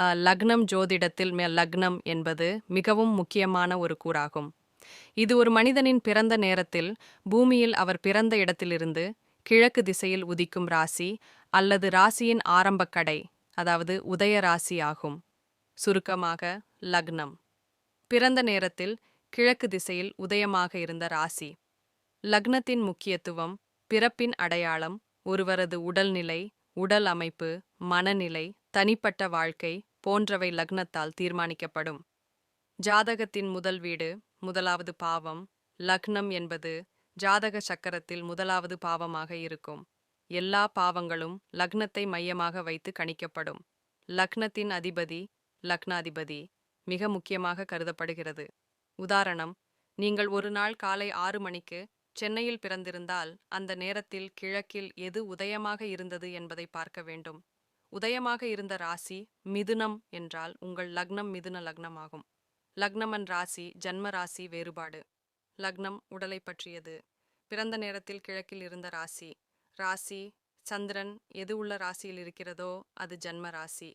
லக்னம் ஜோதிடத்தில் லக்னம் என்பது மிகவும் முக்கியமான ஒரு கூறாகும். இது ஒரு மனிதனின் பிறந்த நேரத்தில் பூமியில் அவர் பிறந்த இடத்திலிருந்து கிழக்கு திசையில் உதிக்கும் ராசி அல்லது ராசியின் ஆரம்பக் கடை அதாவது உதய ராசி ஆகும். சுருக்கமாக லக்னம். பிறந்த நேரத்தில் கிழக்கு திசையில் உதயமாக இருந்த ராசி. லக்னத்தின் முக்கியத்துவம் பிறப்பின் அடையாளம் ஒருவரது உடல்நிலை உடல் அமைப்பு மனநிலை தனிப்பட்ட வாழ்க்கை போன்றவை லக்னத்தால் தீர்மானிக்கப்படும். ஜாதகத்தின் முதல் வீடு முதலாவது பாவம் லக்னம் என்பது ஜாதக சக்கரத்தில் முதலாவது பாவமாக இருக்கும். எல்லா பாவங்களும் லக்னத்தை மையமாக வைத்து கணிக்கப்படும். லக்னத்தின் அதிபதி லக்னாதிபதி மிக முக்கியமாக கருதப்படுகிறது. உதாரணம் நீங்கள் ஒரு நாள் காலை ஆறு மணிக்கு சென்னையில் பிறந்திருந்தால் அந்த நேரத்தில் கிழக்கில் எது உதயமாக இருந்தது என்பதை பார்க்க வேண்டும். உதயமாக இருந்த ராசி மிதுனம் என்றால் உங்கள் லக்னம் மிதுன லக்னமாகும். லக்னமன் ராசி ஜன்ம ராசி வேறுபாடு. லக்னம் உடலை பற்றியது. பிறந்த நேரத்தில் கிழக்கில் இருந்த ராசி. ராசி சந்திரன் எது உள்ள ராசியில் இருக்கிறதோ அது ஜன்ம ராசி.